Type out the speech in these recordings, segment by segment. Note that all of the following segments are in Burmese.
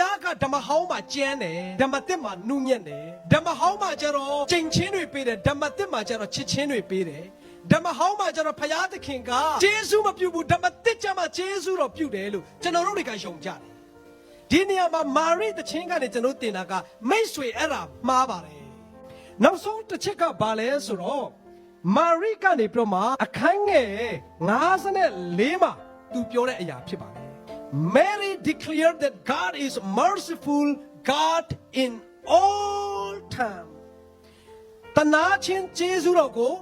ယားကဓမ္မဟောင်းမှာကျမ်းတယ်ဓမ္မတစ်မှာနုညံ့တယ်ဓမ္မဟောင်းမှာကျတော့ချိန်ချင်းတွေပေးတယ်ဓမ္မတစ်မှာကျတော့ချစ်ချင်းတွေပေးတယ်ဓမ္မဟောင်းမှာကျတော့ဖယားသခင်ကဂျေစုမပြုတ်ဘူးဓမ္မတစ်ကျမှဂျေစုတော့ပြုတ်တယ်လို့ကျွန်တော်တို့တွေကယုံကြတယ်ဒီနေရာမှာမာရိတချင်းကနေကျွန်တော်တင်တာကမိတ်ဆွေအဲ့ဒါမှားပါတယ်နောက်ဆုံးတစ်ချက်ကဘာလဲဆိုတော့မာရိကနေပြီးတော့မှအခန်းငယ်54မှာသူပြောတဲ့အရာဖြစ်ပါတယ် Mary declared that God is merciful God in all time တနာချင်းကျေးဇူးတော်ကို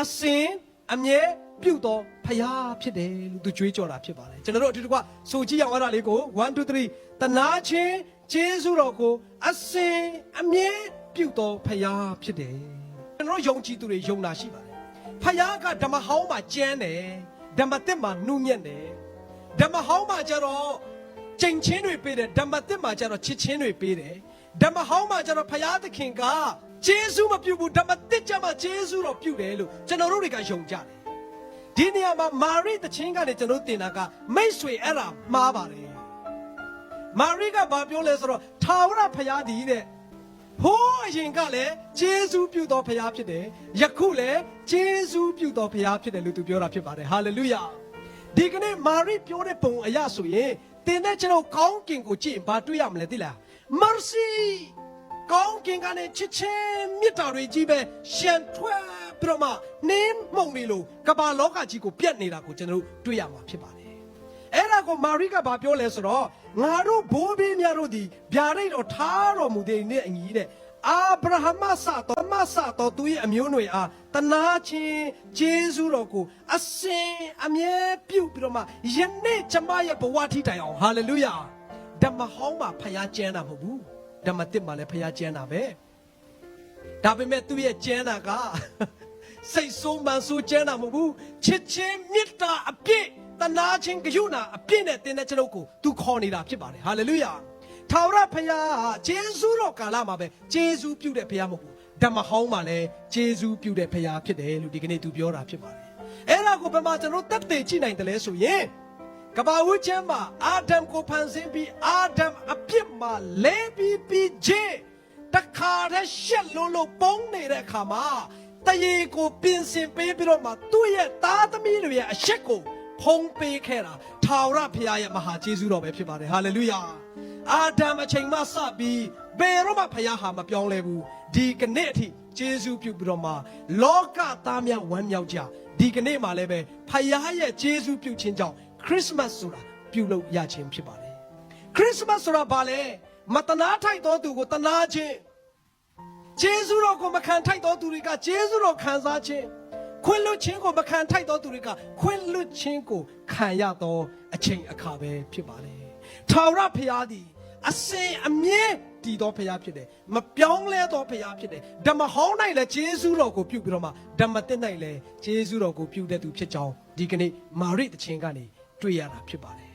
အစဉ်အမြဲပြုတော်ဖရာဖြစ်တယ်လို့သူကြွေးကြော်တာဖြစ်ပါတယ်ကျွန်တော်တို့အတူတကွဆိုကြည့်အောင်အဲ့ဒါလေးကို1 2 3တနာချင်းကျေးဇူးတော်ကိုအစဉ်အမြဲပြုတော်ဖရာဖြစ်တယ်ကျွန်တော်တို့ယုံကြည်သူတွေယုံတာရှိပါတယ်ဖရာကဓမ္မဟောင်းမှာကျမ်းတယ်ဓမ္မသစ်မှာနှုညံ့တယ် ဓမ္မဟောင်းမှာကျတော့ချိန်ချင်းတွေပေးတယ်ဓမ္မသစ်မှာကျတော့ချစ်ချင်းတွေပေးတယ်ဓမ္မဟောင်းမှာကျတော့ဖယားသခင်ကဂျေစုမပြုတ်ဘူးဓမ္မသစ်ကျမှဂျေစုတော့ပြုတ်တယ်လို့ကျွန်တော်တို့တွေကယုံကြတယ်ဒီနေရာမှာမာရိတချင်းကနေကျွန်တော်တို့တင်တာကမိတ်ဆွေအဲ့ဒါမှားပါတယ်မာရိကဘာပြောလဲဆိုတော့ထာဝရဖယားဒီတဲ့ဟိုးအရင်ကလည်းဂျေစုပြုတ်တော်ဖယားဖြစ်တယ်ယခုလည်းဂျေစုပြုတ်တော်ဖယားဖြစ်တယ်လို့သူပြောတာဖြစ်ပါတယ်ဟာလေလုယာ ဒီကနေ့မာရိပြောတဲ့ပုံအရဆိုရင်တင်တဲ့ကျွန်တော်ကောင်းကင်ကိုကြည့်ရင်ဘာတွေ့ရမလဲသိလား mercy ကောင်းကင်ကနေချစ်ချင်းမြတ်တာတွေကြီးပဲရှန်ထွက်ပြီးတော့မှနင်းမှုန်နေလို့ကမ္ဘာလောကကြီးကိုပြတ်နေတာကိုကျွန်တော်တို့တွေ့ရမှာဖြစ်ပါတယ်အဲ့ဒါကိုမာရိကဘာပြောလဲဆိုတော့ငါတို့ဘိုးဘေးများတို့ဒီဗျာဒိတ်တော်ထားတော်မူတဲ့နေ့အညီတဲ့ အာဗြဟမစတော်မစတော်သူရဲ့အမျိုးနွယ်အားတနာချင်းဂျေဇုတော်ကိုအစင်အမြဲပြုတ်ပြီးတော့မှယနေ့ကျမရဲ့ဘဝထိတိုင်အောင်ဟာလေလုယာဓမ္မဟောင်းမှာဖျားကျမ်းတာမဟုတ်ဘူးဓမ္မတစ်မှာလည်းဖျားကျမ်းတာပဲဒါပေမဲ့သူ့ရဲ့ကျမ်းတာကစိတ်ဆိုးမှန်ဆိုးကျမ်းတာမဟုတ်ဘူးချစ်ချင်းမေတ္တာအပြည့်တနာချင်းကြုဏအပြည့်နဲ့တင်တဲ့ကျွန်ုပ်ကိုသူခေါ်နေတာဖြစ်ပါတယ်ဟာလေလုယာ ထာဝရဘုရားဟာဂျေဇုတော်ကာလမှာပဲဂျေဇုပြုတဲ့ဘုရားမဟုတ်ဘူးဓမ္မဟောင်းမှာလည်းဂျေဇုပြုတဲ့ဘုရားဖြစ်တယ်လို့ဒီကနေ့သူပြောတာဖြစ်ပါတယ်အဲ့ဒါကိုဘယ်မှာကျွန်တော်တက်တည်ကြည့်နိုင်တယ်လဲဆိုရင်ကဘာဝချမ်းမှာအာဒမ်ကိုဖန်ဆင်းပြီးအာဒမ်အပြစ်မှာလဲပြီးပြီးခြင်းတခါတည်းရှက်လို့လို့ပုံနေတဲ့အခါမှာတရေကိုပြင်ဆင်ပေးပြီးတော့မှသူ့ရဲ့သားသမီးတွေရဲ့အရှက်ကိုဖုံးပေးခဲ့တာထာဝရဘုရားရဲ့မဟာကျေးဇူးတော်ပဲဖြစ်ပါတယ်ဟာလေလုယာ အာဒမ်အချိန်မှစပြီးဘယ်တော့မှဘုရားဟာမပြောင်းလဲဘူးဒီကနေ့အထိကျေးဇူးပြုပြီးတော့မှလောကသားများဝမ်းမြောက်ကြဒီကနေ့မှလည်းပဲဘုရားရဲ့ကျေးဇူးပြုခြင်းကြောင့်ခရစ်စမတ်ဆိုတာပြုလုပ်ရခြင်းဖြစ်ပါတယ်ခရစ်စမတ်ဆိုတာဘာလဲမတနာထိုက်သောသူကိုတနာခြင်းဂျေဇုတော်ကိုမခံထိုက်သောသူတွေကဂျေဇုတော်ခံစားခြင်းခွင့်လွတ်ခြင်းကိုမခံထိုက်သောသူတွေကခွင့်လွတ်ခြင်းကိုခံရသောအချိန်အခါပဲဖြစ်ပါလေ။ထာဝရဘုရားသည် အစဉ်အမြဲတည်သောဘုရားဖြစ်တယ်။မပြောင်းလဲသောဘုရားဖြစ်တယ်။ဓမ္မဟောင်း၌လည်းဂျေဇုတော်ကိုပြုပြီးတော့မှဓမ္မသစ်၌လည်းဂျေဇုတော်ကိုပြုတဲ့သူဖြစ်ကြောင်းဒီကနေ့မာရိတခြင်းကနေတွေ့ရတာဖြစ်ပါလေ